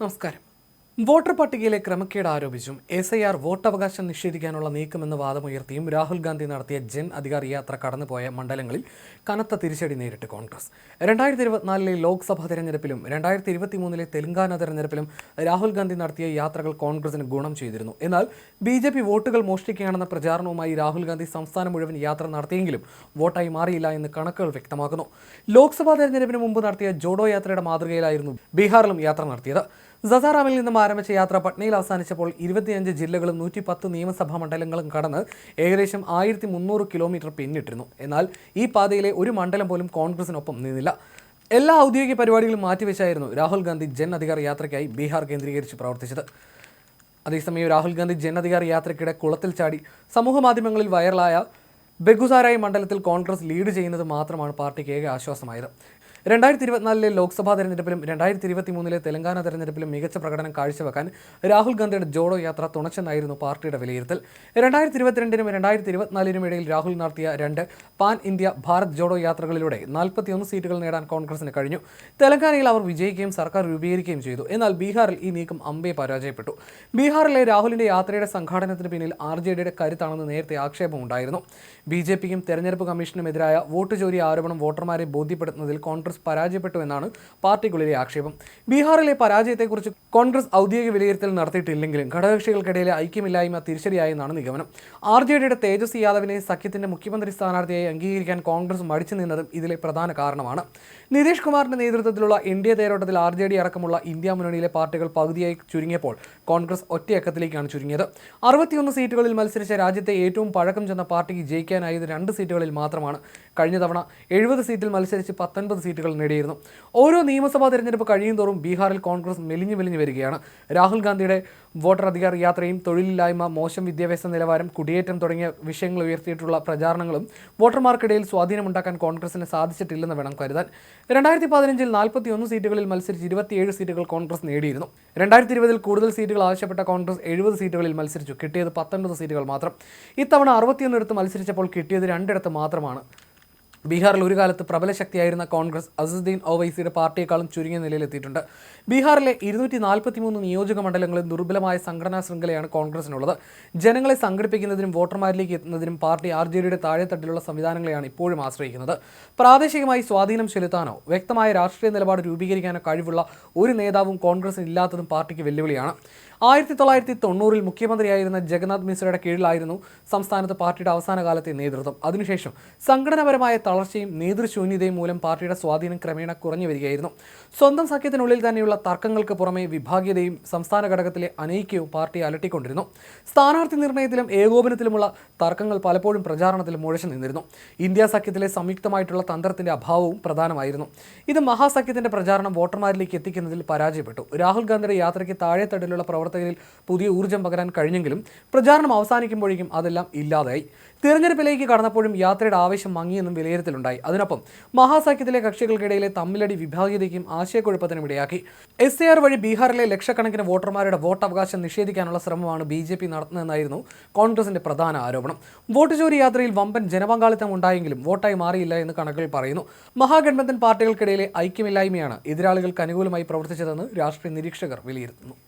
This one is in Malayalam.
നമസ്കാരം. വോട്ടർ പട്ടികയിലെ ക്രമക്കേട് ആരോപിച്ചും എസ് ഐ ആർ വോട്ടവകാശം നിഷേധിക്കാനുള്ള നീക്കമെന്ന് വാദമുയർത്തിയും രാഹുൽ ഗാന്ധി നടത്തിയ ജൻ അധികാർ യാത്ര കടന്നുപോയ മണ്ഡലങ്ങളിൽ കനത്ത തിരിച്ചടി നേരിട്ട് കോൺഗ്രസ്. രണ്ടായിരത്തി ഇരുപത്തിനാലിലെ ലോക്സഭാ തെരഞ്ഞെടുപ്പിലും രണ്ടായിരത്തി ഇരുപത്തി മൂന്നിലെ തെലങ്കാന തെരഞ്ഞെടുപ്പിലും രാഹുൽ ഗാന്ധി നടത്തിയ യാത്രകൾ കോൺഗ്രസിന് ഗുണം ചെയ്തിരുന്നു. എന്നാൽ ബി ജെ പി വോട്ടുകൾ മോഷ്ടിക്കുകയാണെന്ന പ്രചാരണവുമായി രാഹുൽ ഗാന്ധി സംസ്ഥാനം മുഴുവൻ യാത്ര നടത്തിയെങ്കിലും വോട്ടായി മാറിയില്ല എന്ന് കണക്കുകൾ വ്യക്തമാക്കുന്നു. ലോക്സഭാ തെരഞ്ഞെടുപ്പിന് മുമ്പ് നടത്തിയ ജോഡോ യാത്രയുടെ മാതൃകയിലായിരുന്നു ബീഹാറിലും യാത്ര നടത്തിയത്. സസാറാമിൽ നിന്നും ആരംഭിച്ച യാത്ര പട്നയിൽ അവസാനിച്ചപ്പോൾ ഇരുപത്തിയഞ്ച് ജില്ലകളും നൂറ്റി പത്ത് നിയമസഭാ മണ്ഡലങ്ങളും കടന്ന് ഏകദേശം ആയിരത്തി മുന്നൂറ് കിലോമീറ്റർ പിന്നിട്ടിരുന്നു. എന്നാൽ ഈ പാതയിലെ ഒരു മണ്ഡലം പോലും കോൺഗ്രസിനൊപ്പം നിന്നില്ല. എല്ലാ ഔദ്യോഗിക പരിപാടികളും മാറ്റിവെച്ചായിരുന്നു രാഹുൽ ഗാന്ധി ജൻ അധികാർ യാത്രയ്ക്കായി ബീഹാർ കേന്ദ്രീകരിച്ച് പ്രവർത്തിച്ചത്. അതേസമയം രാഹുൽ ഗാന്ധി ജൻ അധികാർ യാത്രയ്ക്കിടെ കുളത്തിൽ ചാടി സമൂഹ മാധ്യമങ്ങളിൽ വൈറലായ ബെഗുസാരായി മണ്ഡലത്തിൽ കോൺഗ്രസ് ലീഡ് ചെയ്യുന്നത് മാത്രമാണ് പാർട്ടിക്ക് ഏക ആശ്വാസമായത്. രണ്ടായിരത്തി ഇരുപത്തിനാലിലെ ലോക്സഭാ തെരഞ്ഞെടുപ്പിലും രണ്ടായിരത്തി ഇരുപത്തി മൂന്നിലെ തെലങ്കാന തെരഞ്ഞെടുപ്പിലും മികച്ച പ്രകടനം കാഴ്ചവെക്കാൻ രാഹുൽ ഗാന്ധിയുടെ ജോഡോ യാത്ര തുണച്ചെന്നായിരുന്നു പാർട്ടിയുടെ വിലയിരുത്തൽ. രണ്ടായിരത്തി ഇരുപത്തിരണ്ടിനും രണ്ടായിരത്തി ഇരുപത്തിനാലിനും ഇടയിൽ രാഹുൽ നടത്തിയ രണ്ട് പാൻ ഇന്ത്യ ഭാരത് ജോഡോ യാത്രകളിലൂടെ നാൽപ്പത്തിയൊന്ന് സീറ്റുകൾ നേടാൻ കോൺഗ്രസിന് കഴിഞ്ഞു. തെലങ്കാനയിൽ അവർ വിജയിക്കുകയും സർക്കാർ രൂപീകരിക്കുകയും ചെയ്തു. എന്നാൽ ബീഹാറിൽ ഈ നീക്കം അമ്പെ പരാജയപ്പെട്ടു. ബീഹാറിലെ രാഹുലിന്റെ യാത്രയുടെ സംഘാടനത്തിന് പിന്നിൽ ആർ ജെ ഡിയുടെ കരുത്താണെന്ന് നേരത്തെ ആക്ഷേപമുണ്ടായിരുന്നു ബി ജെ പിക്കും തെരഞ്ഞെടുപ്പ് കമ്മീഷനുമെതിരായ വോട്ട് ചോരി ആരോപണം വോട്ടർമാരെ ബോധ്യപ്പെടുത്തുന്നതിൽ കോൺഗ്രസ് പരാജയപ്പെട്ടുവെന്നാണ് പാർട്ടിക്കുള്ളിലെ ആക്ഷേപം. ബീഹാറിലെ പരാജയത്തെക്കുറിച്ച് കോൺഗ്രസ് ഔദ്യോഗിക വിലയിരുത്തൽ നടത്തിയിട്ടില്ലെങ്കിലും ഘടകകക്ഷികൾക്കിടയിലെ ഐക്യമില്ലായ്മ തിരിച്ചടിയായെന്നാണ് നിഗമനം. ആർ ജെ ഡിയുടെ തേജസ്വി യാദവിനെ സഖ്യത്തിന്റെ മുഖ്യമന്ത്രി സ്ഥാനാർത്ഥിയായി അംഗീകരിക്കാൻ കോൺഗ്രസ് മടിച്ചു നിന്നതും ഇതിലെ പ്രധാന കാരണമാണ്. നിതീഷ് കുമാറിന്റെ നേതൃത്വത്തിലുള്ള എൻ ഡി എ തേരോട്ടത്തിൽ ആർ ജെ ഡി അടക്കമുള്ള ഇന്ത്യ മുന്നണിയിലെ പാർട്ടികൾ പകുതിയായി ചുരുങ്ങിയപ്പോൾ കോൺഗ്രസ് ഒറ്റയക്കത്തിലേക്കാണ് ചുരുങ്ങിയത്. അറുപത്തിയൊന്ന് സീറ്റുകളിൽ മത്സരിച്ച രാജ്യത്തെ ഏറ്റവും പഴക്കം ചെന്ന പാർട്ടിക്ക് ജയിക്കാനായത് രണ്ട് സീറ്റുകളിൽ മാത്രമാണ്. കഴിഞ്ഞ തവണ എഴുപത് സീറ്റിൽ മത്സരിച്ച് പത്തൊൻപത് സീറ്റുകൾ നേടിയിരുന്നു. ഓരോ നിയമസഭാ തെരഞ്ഞെടുപ്പ് കഴിയും തോറും ബീഹാറിൽ കോൺഗ്രസ് മെലിഞ്ഞു മെലിഞ്ഞു വരികയാണ്. രാഹുൽ ഗാന്ധിയുടെ വോട്ടർ അധികാർ യാത്രയും തൊഴിലില്ലായ്മ മോശം വിദ്യാഭ്യാസ നിലവാരം കുടിയേറ്റം തുടങ്ങിയ വിഷയങ്ങൾ ഉയർത്തിയിട്ടുള്ള പ്രചാരണങ്ങളും വോട്ടർമാർക്കിടയിൽ സ്വാധീനമുണ്ടാക്കാൻ കോൺഗ്രസിന് സാധിച്ചിട്ടില്ലെന്ന് വേണം കരുതാൻ. രണ്ടായിരത്തി പതിനഞ്ചിൽ നാൽപ്പത്തിയൊന്ന് സീറ്റുകളിൽ മത്സരിച്ച് ഇരുപത്തിയേഴ് സീറ്റുകൾ കോൺഗ്രസ് നേടിയിരുന്നു. രണ്ടായിരത്തി ഇരുപതിൽ കൂടുതൽ സീറ്റുകൾ ആവശ്യപ്പെട്ട കോൺഗ്രസ് എഴുപത് സീറ്റുകളിൽ മത്സരിച്ചു. കിട്ടിയത് പത്തൊൻപത് സീറ്റുകൾ മാത്രം. ഇത്തവണ അറുപത്തിയൊന്നിടത്ത് മത്സരിച്ചപ്പോൾ കിട്ടിയത് രണ്ടിടത്ത് മാത്രമാണ്. ബീഹാറിൽ ഒരു കാലത്ത് പ്രബല ശക്തിയായിരുന്ന കോൺഗ്രസ് അസദുദ്ദീൻ ഒവൈസിയുടെ പാർട്ടിയെക്കാളും ചുരുങ്ങിയ നിലയിലെത്തിയിട്ടുണ്ട്. ബീഹാറിലെ ഇരുന്നൂറ്റി നാൽപ്പത്തി മൂന്ന് നിയോജക മണ്ഡലങ്ങളിൽ ദുർബലമായ സംഘടനാ ശൃംഖലയാണ് കോൺഗ്രസിനുള്ളത്. ജനങ്ങളെ സംഘടിപ്പിക്കുന്നതിനും വോട്ടർമാരിലേക്ക് എത്തുന്നതിനും പാർട്ടി ആർ ജെ ഡിയുടെ താഴെത്തട്ടിലുള്ള സംവിധാനങ്ങളെയാണ് ഇപ്പോഴും ആശ്രയിക്കുന്നത്. പ്രാദേശികമായി സ്വാധീനം ചെലുത്താനോ വ്യക്തമായ രാഷ്ട്രീയ നിലപാട് രൂപീകരിക്കാനോ കഴിവുള്ള ഒരു നേതാവും കോൺഗ്രസിന് ഇല്ലാത്തതും പാർട്ടിക്ക് വെല്ലുവിളിയാണ്. ആയിരത്തി തൊള്ളായിരത്തി തൊണ്ണൂറിൽ മുഖ്യമന്ത്രിയായിരുന്ന ജഗന്നാഥ് മിശ്രയുടെ കീഴിലായിരുന്നു സംസ്ഥാനത്ത് പാർട്ടിയുടെ അവസാന കാലത്തെ നേതൃത്വം. അതിനുശേഷം സംഘടനാപരമായ തളർച്ചയും നേതൃശൂന്യതയും മൂലം പാർട്ടിയുടെ സ്വാധീനം ക്രമേണ കുറഞ്ഞു വരികയായിരുന്നു. സ്വന്തം സഖ്യത്തിനുള്ളിൽ തന്നെയുള്ള തർക്കങ്ങൾക്ക് പുറമെ വിഭാഗീയതയും സംസ്ഥാന ഘടകത്തിലെ അനൈക്യവും പാർട്ടി അലട്ടിക്കൊണ്ടിരുന്നു. സ്ഥാനാർത്ഥി നിർണയത്തിലും ഏകോപനത്തിലുമുള്ള തർക്കങ്ങൾ പലപ്പോഴും പ്രചാരണത്തിൽ മുഴച്ചു നിന്നിരുന്നു. ഇന്ത്യ സഖ്യത്തിലെ സംയുക്തമായിട്ടുള്ള തന്ത്രത്തിന്റെ അഭാവവും പ്രധാനമായിരുന്നു. ഇത് മഹാസഖ്യത്തിന്റെ പ്രചാരണം വോട്ടർമാരിലേക്ക് എത്തിക്കുന്നതിൽ പരാജയപ്പെട്ടു. രാഹുൽ ഗാന്ധിയുടെ യാത്രയ്ക്ക് താഴെത്തട്ടിലുള്ള പ്രവർത്തകരിൽ പുതിയ ഊർജം പകരാൻ കഴിഞ്ഞെങ്കിലും പ്രചാരണം അവസാനിക്കുമ്പോഴേക്കും അതെല്ലാം ഇല്ലാതായി. തിരഞ്ഞെടുപ്പിലേക്ക് കടന്നപ്പോഴും യാത്രയുടെ ആവശ്യം മങ്ങിയെന്നും വിലയിരുത്തലുണ്ടായി. അതിനൊപ്പം മഹാസഖ്യത്തിലെ കക്ഷികൾക്കിടയിലെ തമ്മിലടി വിഭാഗീയതയ്ക്കും ആശയക്കുഴപ്പത്തിനും ഇടയാക്കി. എസ് എ ആർ വഴി ബീഹാറിലെ ലക്ഷക്കണക്കിന് വോട്ടർമാരുടെ വോട്ട് അവകാശം നിഷേധിക്കാനുള്ള ശ്രമമാണ് ബി ജെ പി നടത്തുന്നതെന്നായിരുന്നു കോൺഗ്രസിന്റെ പ്രധാന ആരോപണം. വോട്ട് ചോരി യാത്രയിൽ വമ്പൻ ജനപങ്കാളിത്തം ഉണ്ടായെങ്കിലും വോട്ടായി മാറിയില്ല എന്ന് കണക്കുകൾ പറയുന്നു. മഹാഗഡ്ബന്ധൻ പാർട്ടികൾക്കിടയിലെ ഐക്യമില്ലായ്മയാണ് എതിരാളികൾക്ക് അനുകൂലമായി പ്രവർത്തിച്ചതെന്ന് രാഷ്ട്രീയ നിരീക്ഷകർ വിലയിരുത്തുന്നു.